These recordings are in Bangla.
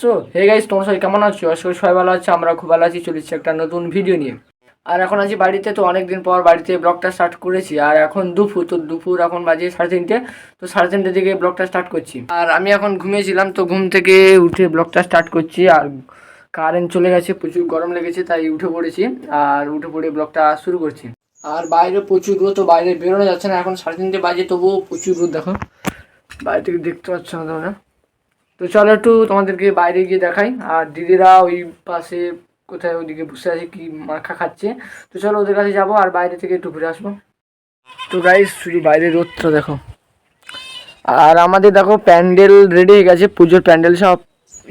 সো হে গাইস তোমরা সবাই কেমন আছো? আশা করি সবাই ভালো আছে আমরা খুব ভালো আছি, চলেছি একটা নতুন ভিডিও নিয়ে। আর এখন আছি বাড়িতে, তো অনেকদিন পর বাড়িতে ব্লগটা স্টার্ট করেছি। আর এখন দুপুর, তো দুপুর এখন বাজে সাড়ে তিনটে, তো সাড়ে তিনটে দিকে ব্লগটা স্টার্ট করছি। আর আমি এখন ঘুমিয়েছিলাম, তো ঘুম থেকে উঠে ব্লগটা স্টার্ট করছি। আর কারেন্ট চলে গেছে, প্রচুর গরম লেগেছে, তাই উঠে পড়েছি। আর উঠে পড়ে ব্লগটা শুরু করছি। আর বাইরে প্রচুর রোদ, তো বাইরে বেরোনো যাচ্ছে না, এখন সাড়ে তিনটে বাজে, তবুও প্রচুর রোদ, দেখো। বাইরে থেকে দেখতে পাচ্ছ না তোমরা। তো চলো একটু তোমাদেরকে বাইরে গিয়ে দেখাই। আর দিদিরা ওই পাশে কোথায় ওইদিকে বসে আছে, কি মাখা খাচ্ছে। তো চলো ওদের কাছে যাব আর বাইরে থেকে একটু ঘুরে আসব। তো গাইস শুধু বাইরে রোদটা দেখো। আর আমাদের দেখো প্যান্ডেল রেডি হয়ে গেছে, পুজোর প্যান্ডেল সব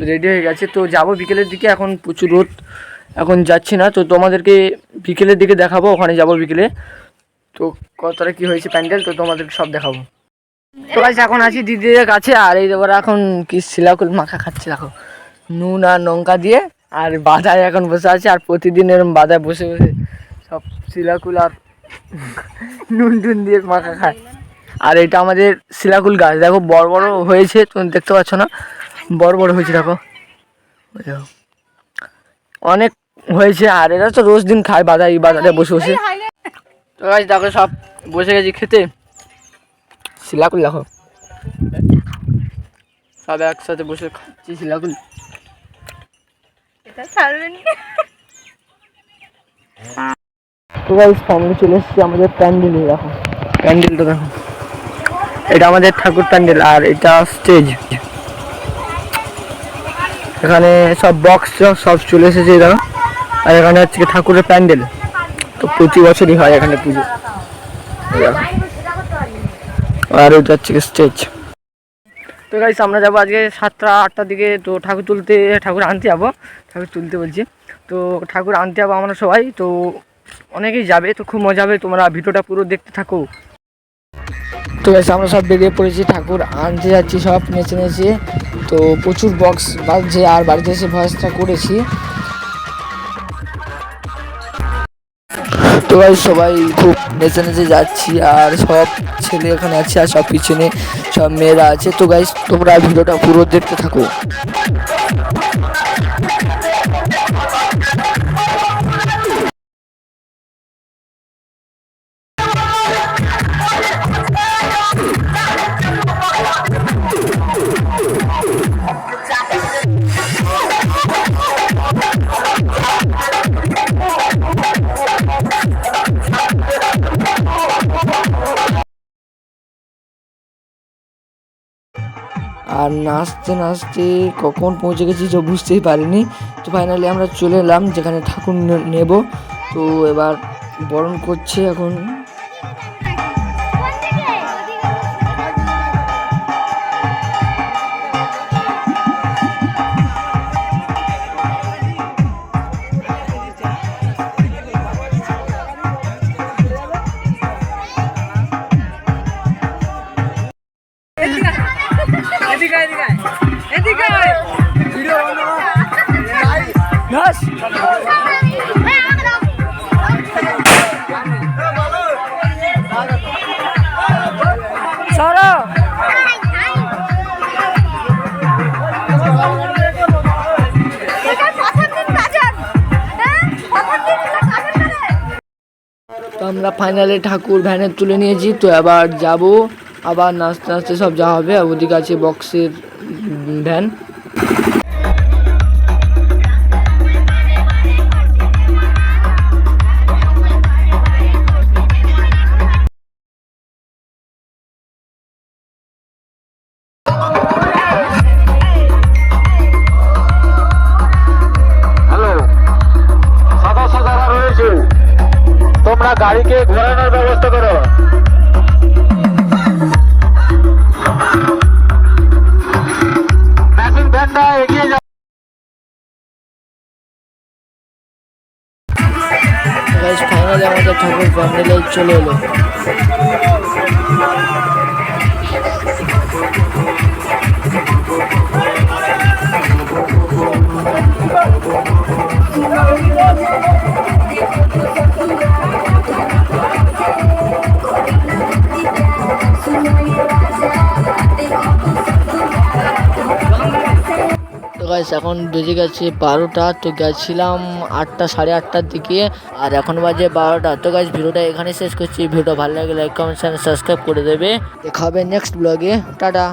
রেডি হয়ে গেছে। তো যাব বিকেলের দিকে, এখন প্রচুর রোদ, এখন যাচ্ছি না। তো তোমাদেরকে বিকেলের দিকে দেখাবো, ওখানে যাব বিকেলে। তো কতটা কি হয়েছে প্যান্ডেল, তো তোমাদেরকে সব দেখাবো। তো গাছ এখন আছি দিদিদের কাছে, আর এই ওরা এখন কি শিলাকুল মাখা খাচ্ছে, দেখো। নুন আর লঙ্কা দিয়ে, আর বাদায় এখন বসে আছে, আর প্রতিদিন এরকম বাদায় বসে বসে সব শিলাকুল আর নুন টুন দিয়ে মাখা খায়। আর এটা আমাদের শিলাকুল গাছ, দেখো, বড় বড় হয়েছে, তুমি দেখতে পাচ্ছ না? বড় বড় হয়েছে, দেখো। অনেক হয়েছে, আর এরা তো রোজ দিন খায় বাদায় এই বাদায় বসে বসে। তো গাছ দেখো, সব বসে গেছি খেতে। শিলাকুল দেখো। সব একসাথে বসে খাচ্ছি শিলাকুল তো গাইস চলে এসেছি আমাদের প্যান্ডেলে দেখো। প্যান্ডেলটা দেখো। এটা আমাদের ঠাকুর প্যান্ডেল আর এটা স্টেজ। এখানে সব বক্স সব চলে এসেছে দেখো। আর এখানে হচ্ছে ঠাকুরের প্যান্ডেল। তো প্রতি বছরই হয় এখানে পুজো। দেখো। আর ওইটা হচ্ছে স্টেজ তো গাইস আমরা যাব আজকে সাতটা আটটার দিকে তো ঠাকুর তুলতে ঠাকুর আনতে যাব। ঠাকুর তুলতে বলছি। তো ঠাকুর আনতে যাব আমরা সবাই। তো অনেকেই যাবে তো খুব মজা হবে। তোমরা ভিডিওটা পুরো দেখতে থাকো। তো গাইস আমরা সব বেরিয়ে পড়েছি। ঠাকুর আনতে যাচ্ছি সব নেচে নেচে। তো প্রচুর বক্স বাজছে। আর বাড়িতে এসে ভয়েসটা করেছি। তো ভাই সবাই খুব নেচে নেচে যাচ্ছি, আর সব ছেলে এখানে আছে আর সব পিছনে সব মেয়েরা আছে। তো গাইস তোমরা ভিডিওটা পুরো দেখতে থাকো। আর নাচতে নাচতে কখন পৌঁছে গেছি তো বুঝতেই পারিনি। তো ফাইনালি আমরা চলে এলাম, যেখানে ঠাকুর নেব। তো এবার বরণ করছে এখন। সরো তো আমরা ফাইনালি ঠাকুর ভ্যানে তুলে নিয়েছি তো এবার যাব আবার নাচতে নাচতে সব যাওয়া হবে আর ওদিকে আছে বক্সের ভ্যান গাড়িকে ফাইনালি আমাদের ঠাকুর প্যান্ডেলে চলে এলো। গাইস এখন বেজে গেছে বারোটা, তো গেছিলাম আটটা, সাড়ে আটটার দিকে, আর এখন বাজে বারোটা। তো গাইস ভিডিওটা এখানে শেষ করছি। ভিডিও ভালো লাগে লাইক কমেন্ট সাবস্ক্রাইব করে দেবে। দেখা হবে নেক্সট ব্লগে টাটা।